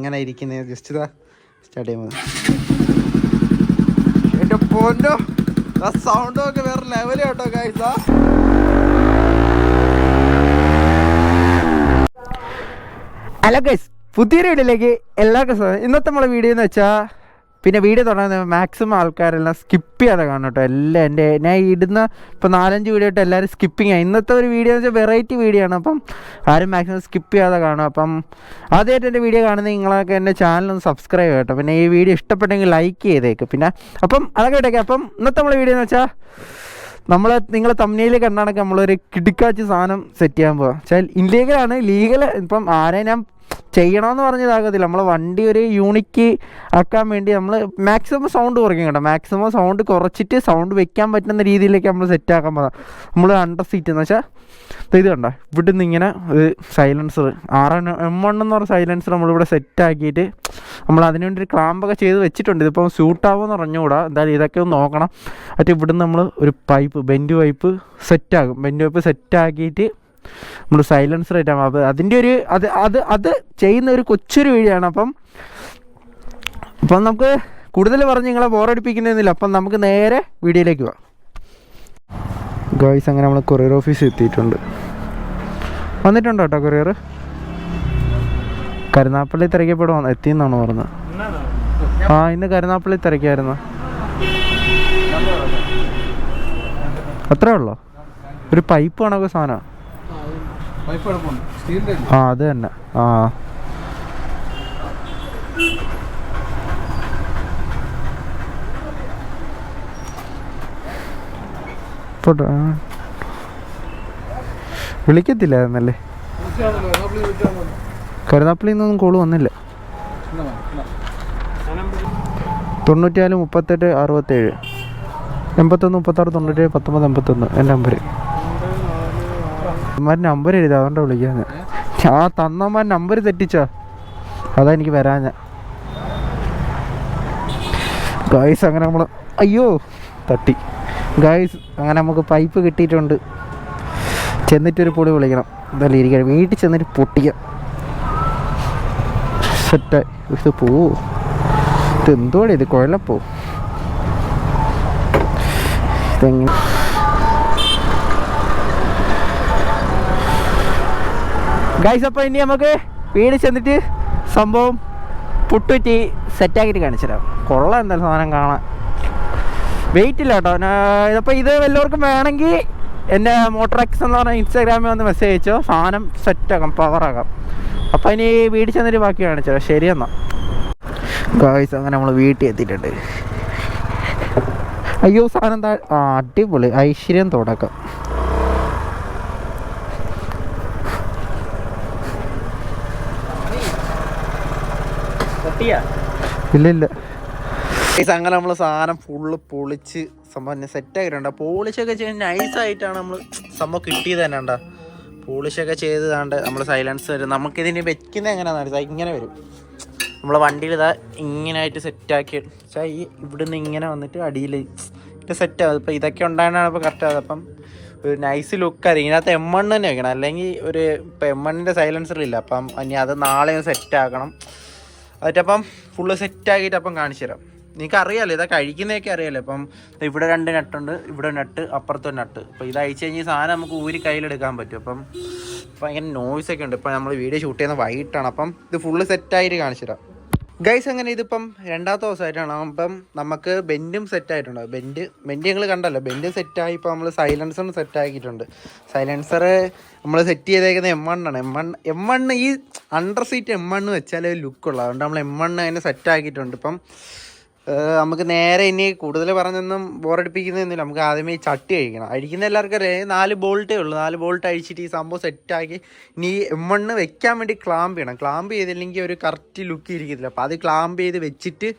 ഇങ്ങനെ ഇരിക്കുന്നത് ജസ്റ്റ് ഇതാ. സ്റ്റാർട്ട് ചെയ്യുന്നത്. സൗണ്ടും ഒക്കെ വേറെ ലെവൽ കേട്ടോ കാഴ്ച ഹലോ ഗൈസ് പുതിയൊരു വീഡിയോയിലേക്ക് എല്ലാവർക്കും സ്വാഗതം. ഇന്നത്തെ നമ്മളെ വീഡിയോ എന്ന് വെച്ചാൽ പിന്നെ വീഡിയോ തുടങ്ങുന്ന മാക്സിമം ആൾക്കാരെല്ലാം സ്കിപ്പ് ചെയ്യാതെ കാണും കേട്ടോ എല്ലാം. എന്റെ ഞാൻ ഇടുന്ന ഇപ്പോൾ നാലഞ്ച് വീഡിയോ ഇട്ട് എല്ലാവരും സ്കിപ്പിങ് ആണ് ഇന്നത്തെ ഒരു വീഡിയോ എന്ന് വെച്ചാൽ വെറൈറ്റി വീഡിയോ ആണ്. അപ്പം ആരും മാക്സിമം സ്കിപ്പ് ചെയ്യാതെ കാണും. അപ്പം ആദ്യമായിട്ട് എന്റെ വീഡിയോ കാണുന്ന നിങ്ങളൊക്കെ എന്റെ ചാനലൊന്ന് സബ്സ്ക്രൈബ് കേട്ടോ. പിന്നെ ഈ വീഡിയോ ഇഷ്ടപ്പെട്ടെങ്കിൽ ലൈക്ക് ചെയ്തേക്ക്. പിന്നെ അപ്പം അതൊക്കെ ഇട്ടേക്ക്. അപ്പം ഇന്നത്തെ നമ്മളെ വീഡിയോ എന്ന് വെച്ചാൽ നമ്മൾ നിങ്ങൾ തമ്മിയിൽ കണ്ടാണൊക്കെ നമ്മളൊരു കിടിക്കാച്ച് സാധനം സെറ്റ് ചെയ്യാൻ പോകാം വെച്ചാൽ ഇല്ലീഗലാണ് ലീഗൽ ഇപ്പം ആരെ ഞാൻ ചെയ്യണമെന്ന് പറഞ്ഞതാകത്തില്ല നമ്മൾ വണ്ടി ഒരു യൂണിക്ക് ആക്കാൻ വേണ്ടി നമ്മൾ മാക്സിമം സൗണ്ട് കുറയ്ക്കും കേട്ടോ. മാക്സിമം സൗണ്ട് കുറച്ചിട്ട് സൗണ്ട് വെക്കാൻ പറ്റുന്ന രീതിയിലേക്ക് നമ്മൾ സെറ്റ് ആക്കാൻ പോകാം. നമ്മൾ അണ്ടർ സീറ്റ് എന്ന് വെച്ചാൽ ഇത് കണ്ടോ? ഇവിടെ നിന്ന് ഇങ്ങനെ ഒരു സൈലൻസർ ആറ് എം വൺ എന്ന് പറഞ്ഞ സൈലൻസർ നമ്മളിവിടെ സെറ്റ് ആക്കിയിട്ട് നമ്മൾ അതിനുവേണ്ടി ഒരു ക്ലാമ്പൊക്കെ ചെയ്ത് വെച്ചിട്ടുണ്ട്. ഇതിപ്പം സ്യൂട്ടാവുമെന്ന് അറിഞ്ഞുകൂടാ. എന്തായാലും ഇതൊക്കെ ഒന്ന് നോക്കണം. മറ്റേ ഇവിടുന്ന് നമ്മൾ ഒരു പൈപ്പ് ബെൻഡ് പൈപ്പ് സെറ്റാകും ബെൻഡ് പൈപ്പ് സെറ്റാക്കിയിട്ട് നമ്മൾ സൈലൻസർ ആയിട്ടാണ്. അപ്പോൾ അതിന്റെ ഒരു അത് അത് അത് ചെയ്യുന്ന ഒരു കൊച്ചൊരു വീഴിയാണ്. അപ്പം അപ്പം നമുക്ക് കൂടുതൽ പറഞ്ഞ് നിങ്ങളെ ബോറടിപ്പിക്കുന്നില്ല അപ്പം നമുക്ക് നേരെ വീഡിയോയിലേക്ക് പോവാം ഗോയ്സ് അങ്ങനെ നമ്മൾ കൊറിയർ ഓഫീസിൽ എത്തിയിട്ടുണ്ട്. വന്നിട്ടുണ്ടോ കേട്ടോ കൊറിയർ കരുനാപ്പള്ളി തിരക്കപ്പെടുവാ എത്തിയെന്നാണ് പറഞ്ഞത്? ആ ഇന്ന് കരുനാപ്പള്ളി തിരക്കായിരുന്നു. അത്രേ ഉള്ളോ? ഒരു പൈപ്പ് കണക്ക് സാധനം ആ അത് തന്നെ. ആ. പോട്ടെ. വിളിക്കത്തില്ലായിരുന്നല്ലേ? കരുനാപ്പള്ളിയിൽ നിന്നൊന്നും കോൾ വന്നില്ല. തൊണ്ണൂറ്റിനാല് മുപ്പത്തെട്ട് അറുപത്തേഴ്. എൺപത്തൊന്ന് മുപ്പത്താറ് തൊണ്ണൂറ്റേഴ് പത്തൊമ്പത് എൺപത്തൊന്ന്. എന്റെ നമ്പർ അമ്മമാർ നമ്പർ എഴുതി അതുകൊണ്ടാണ് വിളിക്കാന്ന് ആ തന്നമ്മ നമ്പർ തെറ്റിച്ചോ? അതാ എനിക്ക് വരാൻ ഗായ്സ് അങ്ങനെ നമ്മൾ അയ്യോ തട്ടി. ഗായ്സ് അങ്ങനെ നമുക്ക് പൈപ്പ് കിട്ടിയിട്ടുണ്ട്. ചെന്നിട്ടൊരു പൊളി വിളിക്കണം എന്തായാലും ഇരിക്കണം വീട്ടിൽ ചെന്നിട്ട് പൊട്ടിക്കാം. സെറ്റായി ഇത് പോവോ ഇത് എന്തോടെ ഇത്? കുഴലപ്പോ. ഇതെങ്ങനെ? ഗൈസ് അപ്പോൾ ഇനി നമുക്ക് വീട് ചെന്നിട്ട് സംഭവം പുട്ടുറ്റി സെറ്റാക്കിയിട്ട് കാണിച്ചു തരാം കൊള്ളാം എന്തായാലും സാധനം കാണാൻ. വെയിറ്റ് ഇല്ല കേട്ടോ. അപ്പോൾ ഇത് വല്ലവർക്കും വേണമെങ്കിൽ എന്റെ മോട്ടോറെക്സ് എന്ന് പറഞ്ഞ ഇൻസ്റ്റാഗ്രാമിൽ വന്ന് മെസ്സേജ് അയച്ചോ. സാധനം സെറ്റാക്കാം പവറാക്കാം അപ്പോൾ ഇനി വീട് ചെന്നിട്ട് ബാക്കി കാണിച്ചു തരാം ഗായ്സ് അങ്ങനെ നമ്മൾ വീട്ടിൽ എത്തിയിട്ടുണ്ട്. അയ്യോ സാധനം താ അടിപൊളി. ഐശ്വര്യം തുടക്കം. ഇല്ല ഇല്ല അങ്ങനെ നമ്മൾ സാധനം ഫുള്ള് പൊളിച്ച് സംഭവം സെറ്റ് ആക്കിട്ടുണ്ട് പോളിഷൊക്കെ ചെയ്ത് നൈസായിട്ടാണ് നമ്മൾ സംഭവം കിട്ടിയത് തന്നെ ഉണ്ടാ പോളിഷൊക്കെ ചെയ്ത് താണ്ട് നമ്മൾ സൈലൻസ് വരും. നമുക്കിതിന് വെക്കുന്നത് എങ്ങനെയാണെന്ന് അറിയാം ഇങ്ങനെ വരും. നമ്മളെ വണ്ടിയിൽ ഇതാ ഇങ്ങനെ ആയിട്ട് സെറ്റാക്കി വെച്ചാൽ ഈ ഇവിടുന്ന് ഇങ്ങനെ വന്നിട്ട് അടിയിൽ സെറ്റ് ആവും. ഇപ്പം ഇതൊക്കെ ഉണ്ടായതാണ് ഇപ്പോൾ കറക്റ്റ് ആകുന്നത് അപ്പം ഒരു നൈസ് ലുക്ക് ആയിരിക്കും. ഇതിനകത്ത് എം എണ്ണ് തന്നെ വെക്കണം. അല്ലെങ്കിൽ ഒരു ഇപ്പം എം എണ്ണിന്റെ സൈലൻസർ ഇല്ല. അപ്പം ഇനി അത് നാളെ സെറ്റ് ആക്കണം. എന്നിട്ടപ്പം ഫുള്ള് സെറ്റ് ആക്കിയിട്ട് അപ്പം കാണിച്ചു തരാം. നിങ്ങൾക്ക് അറിയാലോ ഇതാ കഴിക്കുന്നതൊക്കെ അറിയാലോ. അപ്പം ഇവിടെ രണ്ട് നട്ടുണ്ട് ഇവിടെ നട്ട് അപ്പുറത്തെ നട്ട്. അപ്പോൾ ഇത് അയച്ചു കഴിഞ്ഞാൽ സാധനം നമുക്ക് ഊരി കയ്യിലെടുക്കാൻ പറ്റും. അപ്പം ഭയങ്കര നോയ്സൊക്കെ ഉണ്ട്. ഇപ്പം നമ്മൾ വീഡിയോ ഷൂട്ട് ചെയ്യുന്ന വൈകിട്ടാണ് അപ്പം ഇത് ഫുള്ള് സെറ്റായിട്ട് കാണിച്ചു തരാം. ഗൈസ് അങ്ങനെ ഇതിപ്പം രണ്ടാമത്തെ ദിവസമായിട്ടാണ്. അപ്പം നമുക്ക് ബെൻഡും സെറ്റ് ആയിട്ടുണ്ട്. ബെൻഡ് ബെൻഡ് ഞങ്ങൾ കണ്ടല്ലോ. ബെൻഡ് സെറ്റായി ഇപ്പോൾ നമ്മൾ സൈലൻസറും സെറ്റ് ആക്കിയിട്ടുണ്ട്. സൈലൻസർ നമ്മൾ സെറ്റ് ചെയ്തേക്കുന്നത് എം വണ്ണാണ് എം വൺ എം വണ്ണ് ഈ അണ്ടർ സീറ്റ് എം വണ്ണ് വെച്ചാലേ ലുക്കുള്ളൂ അതുകൊണ്ട് നമ്മൾ എം വണ്ണ് അതിനെ സെറ്റ് ആക്കിയിട്ടുണ്ട്. ഇപ്പം നമുക്ക് നേരെ ഇനി കൂടുതൽ പറഞ്ഞൊന്നും ബോറടിപ്പിക്കുന്നതൊന്നുമില്ല നമുക്ക് ആദ്യമേ ഈ ചട്ടി അഴിക്കണം അഴിക്കുന്ന എല്ലാവർക്കും അറിയാം. നാല് ബോൾട്ടേ ഉള്ളൂ. നാല് ബോൾട്ട് അഴിച്ചിട്ട് ഈ സംഭവം സെറ്റാക്കി ഇനി എം വണ്ണ് വെക്കാൻ വേണ്ടി ക്ലാമ്പ് ചെയ്യണം. ക്ലാമ്പ് ചെയ്തില്ലെങ്കിൽ ഒരു കറക്റ്റ് ലുക്ക് ഇരിക്കത്തില്ല. അപ്പോൾ അത് ക്ലാമ്പ് ചെയ്ത് വെച്ചിട്ട്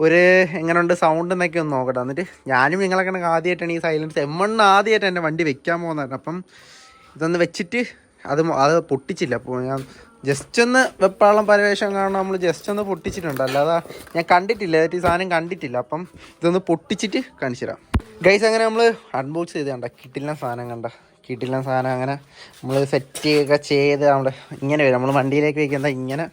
ഒരു എങ്ങനെയുണ്ട് സൗണ്ട് എന്നൊക്കെ ഒന്ന് നോക്കട്ടെ. എന്നിട്ട് ഞാനും നിങ്ങളൊക്കെ ആദ്യമായിട്ടാണ് ഈ സൈലൻസ് എം വണ്ണ് ആദ്യമായിട്ട് എന്റെ വണ്ടി വെക്കാൻ പോകുന്നത്. അപ്പം ഇതൊന്ന് വെച്ചിട്ട് അത് അത് പൊട്ടിച്ചില്ല. അപ്പോൾ ഞാൻ ജസ്റ്റ് ഒന്ന് വെപ്പാളം പരവേഷം കാണണം നമ്മൾ ജസ്റ്റ് ഒന്ന് പൊട്ടിച്ചിട്ടുണ്ട്. അല്ലാതെ ഞാൻ കണ്ടിട്ടില്ല. ഈ സാധനം കണ്ടിട്ടില്ല. അപ്പം ഇതൊന്ന് പൊട്ടിച്ചിട്ട് കാണിച്ചു തരാം ഗൈസ് അങ്ങനെ നമ്മൾ അൺബോക്സ് ചെയ്ത് കണ്ട? കിട്ടില്ല സാധനം കണ്ട? കിട്ടില്ല സാധനം അങ്ങനെ നമ്മൾ സെറ്റ് ഒക്കെ ചെയ്ത് നമ്മൾ ഇങ്ങനെ വരും. നമ്മൾ വണ്ടിയിലേക്ക് വയ്ക്കുന്ന ഇങ്ങനെ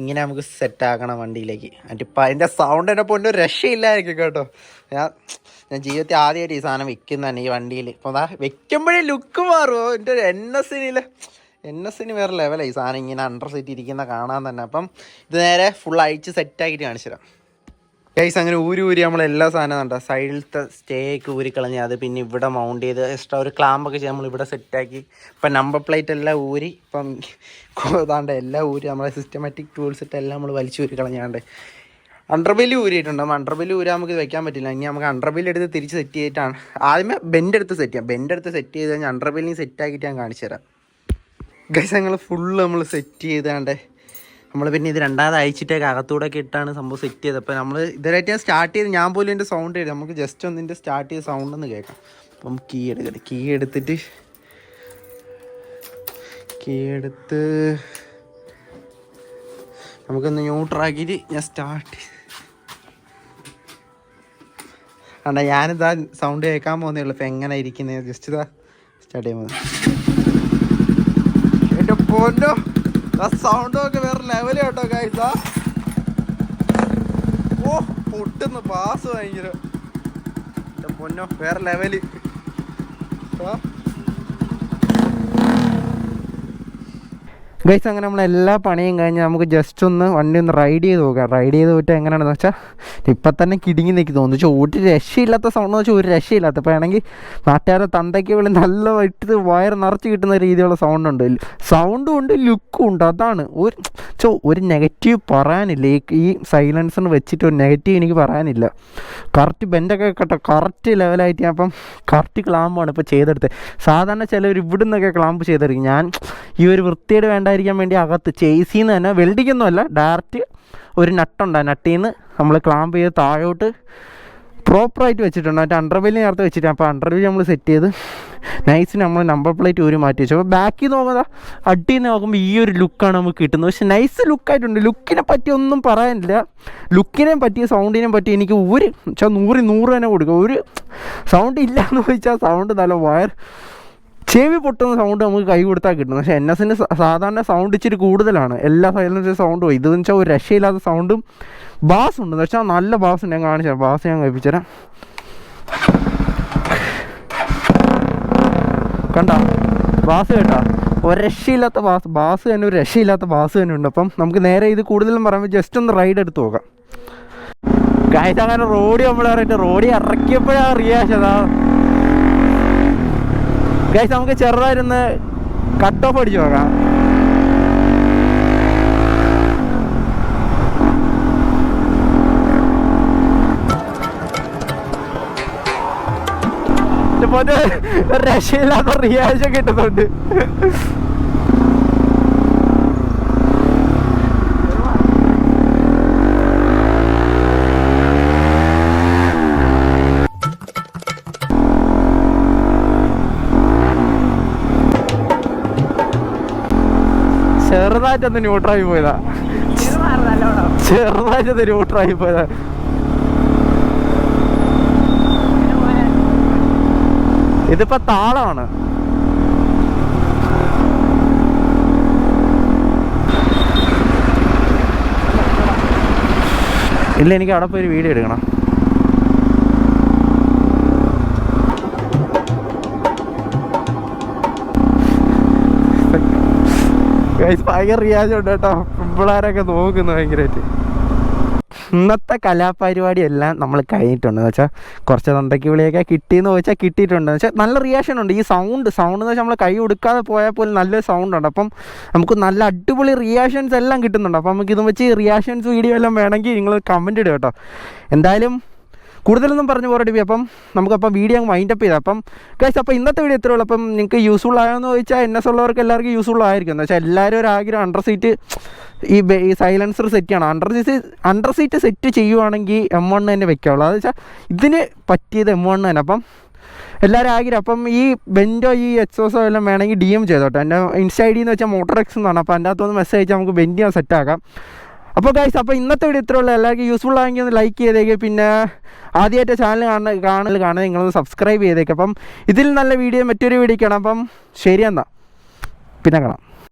ഇങ്ങനെ നമുക്ക് സെറ്റ് ആക്കണം വണ്ടിയിലേക്ക്. അതിപ്പോൾ അതിന്റെ സൗണ്ട് എന്റെ പൊന്നും രക്ഷയില്ലായിരിക്കും കേട്ടോ. ഞാൻ ഞാൻ ജീവിതത്തിൽ ആദ്യമായിട്ട് ഈ സാധനം വെക്കുന്നതാണ് ഈ വണ്ടിയിൽ ഇപ്പോൾ അതാ വെക്കുമ്പോഴേ ലുക്ക് മാറുമോ എന്റെ ഒരു എൻ എസിനിൽ എൻ എസിന് വേറെ ലെവലായി സാധനം ഇങ്ങനെ അണ്ടർ സെറ്റ് ഇരിക്കുന്ന കാണാൻ തന്നെ. അപ്പം ഇത് നേരെ ഫുൾ അഴിച്ച് സെറ്റാക്കിയിട്ട് കാണിച്ചു തരാം. ഗൈസ് അങ്ങനെ ഊരി ഊരി നമ്മൾ എല്ലാ സാധനവും കണ്ട? സൈഡിലത്തെ സ്റ്റേക്ക് ഊരി കളഞ്ഞ് അത് പിന്നെ ഇവിടെ മൗണ്ട് ചെയ്ത് എക്സ്ട്രാ ഒരു ക്ലാമ്പൊക്കെ ചെയ്ത് നമ്മൾ ഇവിടെ സെറ്റാക്കി ഇപ്പം നമ്പർ പ്ലേറ്റ് എല്ലാം ഊരി ഇപ്പം ഏതാണ്ട് എല്ലാം ഊരി നമ്മളെ സിസ്റ്റമാറ്റിക് ടൂൾസ് ഇട്ട് എല്ലാം നമ്മൾ വലിച്ചു ഊരി കളഞ്ഞാണ്ട്. അണ്ടർബെല്ലി ഊരിയിട്ടുണ്ട്. അണ്ടർബെല്ലി ഊരാൻ നമുക്ക് വെക്കാൻ പറ്റില്ല. ഇനി നമുക്ക് അണ്ടർബെല്ലി എടുത്ത് തിരിച്ച് സെറ്റ് ചെയ്തിട്ടാണ്. ആദ്യമേ ബെൻഡ് എടുത്ത് സെറ്റ് ചെയ്യാം. ബെൻഡ് എടുത്ത് സെറ്റ് ചെയ്ത് കഴിഞ്ഞാൽ അണ്ടർബെല്ലിങ് സെറ്റ് ആക്കിയിട്ട് ഞാൻ കാണിച്ചു തരാം. ഗൈസ് ഞങ്ങൾ ഫുള്ള് നമ്മൾ സെറ്റ് ചെയ്താണ്ട്. നമ്മൾ പിന്നെ ഇത് രണ്ടാമത് അയച്ചിട്ടേക്ക് അകത്തൂടെ ഒക്കെ ഇട്ടാണ് സംഭവം സെറ്റ് ചെയ്തത്. അപ്പോൾ നമ്മൾ ഇതുവരെയായിട്ട് ഞാൻ സ്റ്റാർട്ട് ചെയ്ത് ഞാൻ പോലും എന്റെ സൗണ്ട് എഴുതി നമുക്ക് ജസ്റ്റ് ഒന്ന് ഇതിന്റെ സ്റ്റാർട്ട് ചെയ്ത് സൗണ്ട് ഒന്ന് കേൾക്കാം. അപ്പം കീ എടുക്കട്ടെ. കീ എടുത്തിട്ട് കീ എടുത്ത് നമുക്കൊന്ന് ന്യൂട്രാക്കിയിട്ട് ഞാൻ സ്റ്റാർട്ട് അണ്ട ഞാനിതാ സൗണ്ട് കേൾക്കാൻ പോകുന്നേ ഉള്ളൂ. ഇപ്പം എങ്ങനെ ഇരിക്കുന്നത് ജസ്റ്റ് ഇതാ സ്റ്റാർട്ട് ചെയ്യുമ്പോൾ എന്റെ പൊന്നോ ആ സൗണ്ടും ഒക്കെ വേറെ ലെവൽ കേട്ടോ ഓ പൊട്ടുന്നു പാസ് ഭയങ്കര. പൊന്നോ വേറെ ലെവൽ ആ. ഗൈസ് അങ്ങനെ നമ്മൾ എല്ലാ പണിയും കഴിഞ്ഞ് നമുക്ക് ജസ്റ്റ് ഒന്ന് വണ്ടി ഒന്ന് റൈഡ് ചെയ്ത് നോക്കാം റൈഡ് ചെയ്ത് പോയിട്ട് എങ്ങനെയാണെന്ന് വെച്ചാൽ ഇപ്പം തന്നെ കിടുങ്ങി നിൽക്കി തോന്നുന്നു. വെച്ചാൽ ഒരു രക്ഷയില്ലാത്ത സൗണ്ട് എന്ന് വെച്ചാൽ ഒരു രക്ഷയില്ലാത്ത. ഇപ്പോൾ ആണെങ്കിൽ നാട്ടുകാരെ തന്തയ്ക്ക് വിളി നല്ല വൈറ്റ് വയർ നിറച്ച് കിട്ടുന്ന രീതിയിലുള്ള സൗണ്ട് ഉണ്ട്. സൗണ്ടും ഉണ്ട് ലുക്കും ഉണ്ട്. അതാണ്. ഒരു ചോ ഒരു നെഗറ്റീവ് പറയാനില്ല. ഈ സൈലൻസറിന് വെച്ചിട്ട് ഒരു നെഗറ്റീവ് എനിക്ക് പറയാനില്ല. കറക്റ്റ് ബെൻഡൊക്കെ കേട്ടോ. കറക്റ്റ് ലെവലായിട്ട് ഞാൻ അപ്പം കറക്റ്റ് ക്ലാമ്പാണ് ഇപ്പോൾ ചെയ്തെടുത്തത്. സാധാരണ ചിലവർ ഇവിടുന്നൊക്കെ ക്ലാമ്പ് ചെയ്തെടുക്കും. ഞാൻ ഈ ഒരു വൃത്തിയേട് വേണ്ടായിരിക്കാൻ വേണ്ടി അകത്ത് ചേസിൽ നിന്ന് തന്നെ വെൽഡിക്കൊന്നുമല്ല ഡയറക്റ്റ് ഒരു നട്ടുണ്ട് ആ നട്ടിൽ നിന്ന് നമ്മൾ ക്ലാമ്പ് ചെയ്ത് താഴോട്ട് പ്രോപ്പറായിട്ട് വെച്ചിട്ടുണ്ട്. മറ്റേ അണ്ടർവെല്ലി നേരത്തെ വെച്ചിട്ട് അപ്പോൾ അണ്ടർവെല്ലി നമ്മൾ സെറ്റ് ചെയ്ത് നൈസ് നമ്മൾ നമ്പർ പ്ലേറ്റ് ഒരു മാറ്റി വെച്ചു. അപ്പോൾ ബാക്കിൽ നോക്കുക അടിയിൽ നിന്ന് നോക്കുമ്പോൾ ഈ ഒരു ലുക്കാണ് നമുക്ക് കിട്ടുന്നത്. പക്ഷേ നൈസ് ലുക്കായിട്ടുണ്ട് ലുക്കിനെ പറ്റി ഒന്നും പറയാനില്ല. ലുക്കിനെ പറ്റി സൗണ്ടിനെ പറ്റി എനിക്ക് ഒരു വെച്ചാൽ നൂറ് നൂറ് തന്നെ കൊടുക്കുക ഒരു സൗണ്ട് ഇല്ല എന്ന് ചോദിച്ചാൽ സൗണ്ട് നല്ല വയർ ചെവി പൊട്ടുന്ന സൗണ്ട് നമുക്ക് കൈ കൊടുത്താൽ കിട്ടും പക്ഷേ എൻ എസിന്റെ സാധാരണ സൗണ്ട് ഇച്ചിരി കൂടുതലാണ്. എല്ലാ സൈലൻസ് സൗണ്ടും ഇതെന്ന് വെച്ചാൽ ഒരു രക്ഷയില്ലാത്ത സൗണ്ടും ബാസ് ഉണ്ട്. എന്ന് വെച്ചാൽ നല്ല ബാസ് ഉണ്ട്. ഞാൻ കാണിച്ചു ബാസ് ഞാൻ കഴിപ്പിച്ചുതരാം. കണ്ട? ബാസ് കേട്ടാ? ഒരു രക്ഷയില്ലാത്ത ബാസ് ബാസ് തന്നെ ഒരു രക്ഷയില്ലാത്ത ബാസ് തന്നെ ഉണ്ട്. അപ്പം നമുക്ക് നേരെ ഇത് കൂടുതലും പറയുമ്പോൾ ജസ്റ്റ് ഒന്ന് റൈഡ് എടുത്ത് നോക്കാം. കാഴ്ച അങ്ങനെ റോഡി നമ്മൾ പറഞ്ഞിട്ട് റോഡി ഇറക്കിയപ്പോഴാണ് റിയാക്ഷൻ അതാ ഗൈസ് നമുക്ക് ചെറുതായിരുന്ന് കട്ട് ഓഫ് അടിച്ചു നോക്കാം. രക്ഷയില്ലാത്ത റിയാക്ഷൻ കിട്ടുന്നുണ്ട്. ചെറുതായിട്ടൊന്ന് ന്യൂട്രായി പോയതാ. ചെറുതായിട്ടൊന്ന് ന്യൂട്രായി പോയതാ. ഇതിപ്പോ താളമാണ്. ഇല്ല എനിക്ക് അവിടെ പോയി ഒരു വീഡിയോ എടുക്കണം. ഗൈസ് ഭയങ്കര റിയാജ് ഉണ്ട് കേട്ടോ. പിള്ളേരൊക്കെ നോക്കുന്നു ഭയങ്കരമായിട്ട് ഇന്നത്തെ കലാപരിപാടി എല്ലാം നമ്മൾ കഴിഞ്ഞിട്ടുണ്ട്. എന്ന് വെച്ചാൽ കുറച്ച് തന്തയ്ക്ക് വിളിയൊക്കെ കിട്ടിയെന്ന് ചോദിച്ചാൽ കിട്ടിയിട്ടുണ്ട്. എന്ന് വെച്ചാൽ നല്ല റിയാക്ഷൻ ഉണ്ട്. ഈ സൗണ്ട് സൗണ്ട് എന്ന് വെച്ചാൽ നമ്മൾ കൈ കൊടുക്കാതെ പോയാൽ പോലും നല്ലൊരു സൗണ്ട് ഉണ്ട് അപ്പം നമുക്ക് നല്ല അടിപൊളി റിയാക്ഷൻസ് എല്ലാം കിട്ടുന്നുണ്ട്. അപ്പം നമുക്ക് ഇത് വെച്ച് റിയാക്ഷൻസ് വീഡിയോ എല്ലാം വേണമെങ്കിൽ നിങ്ങൾ കമന്റ് ഇടുക കേട്ടോ. എന്തായാലും കൂടുതലൊന്നും പറഞ്ഞു പോരടി അപ്പം നമുക്കപ്പം വീഡിയോ അങ്ങ് വൈൻഡപ്പ് ചെയ്താൽ അപ്പം ഗൈസ് അപ്പോൾ ഇന്നത്തെ വീഡിയോ ഇത്രേ ഉള്ളൂ. അപ്പം നിങ്ങൾക്ക് യൂസ്ഫുൾ ആയോന്ന് ചോദിച്ചാൽ എൻ എസ് ഉള്ളവർക്ക് എല്ലാവർക്കും യൂസ്ഫുൾ ആയിരിക്കും. എന്ന് വെച്ചാൽ എല്ലാവരും ഒരു ആഗ്രഹം അണ്ടർ സീറ്റ് ഈ ഈ സൈലൻസർ സെറ്റ് ചെയ്യണം. Under seat under seat set ചെയ്യുവാണെങ്കിൽ എം വണ് തന്നെ വെക്കാവുള്ളൂ. അത് വെച്ചാൽ ഇതിന് പറ്റിയത് എം വൺ തന്നെ. അപ്പം എല്ലാവരും ആഗ്രഹം അപ്പം ഈ ബെന്റോ ഈ എക്സോസോ എല്ലാം വേണമെങ്കിൽ ഡി എം ചെയ്തോട്ടെ. എന്റെ ഇൻസ്റ്റ ഐ ഡി എന്ന് വെച്ചാൽ മോട്ടർ എക്സ് എന്നാണ്. അപ്പോൾ അതിന്റെ അകത്തൊന്ന് മെസ്സേജ് അയച്ചാൽ നമുക്ക് ബെന്റ് ചെയ്യാൻ സെറ്റാക്കാം അപ്പോൾ ഗൈസ് അപ്പോൾ ഇന്നത്തെ വീഡിയോ ഇത്രേ ഉള്ളൂ. എല്ലാവർക്കും യൂസ്ഫുൾ ആയെങ്കിൽ ഒന്ന് ലൈക്ക് ചെയ്തേക്ക്. പിന്നെ ആദ്യമായിട്ട് ചാനൽ കാണുന്ന കാണൽ കാണുന്നത് നിങ്ങളൊന്ന് സബ്സ്ക്രൈബ് ചെയ്തേക്ക്. അപ്പം ഇതിൽ നല്ല വീഡിയോ മറ്റൊരു വീഡിയോ കാണാം. അപ്പം ശരി എന്നാ. പിന്നെ കാണാം.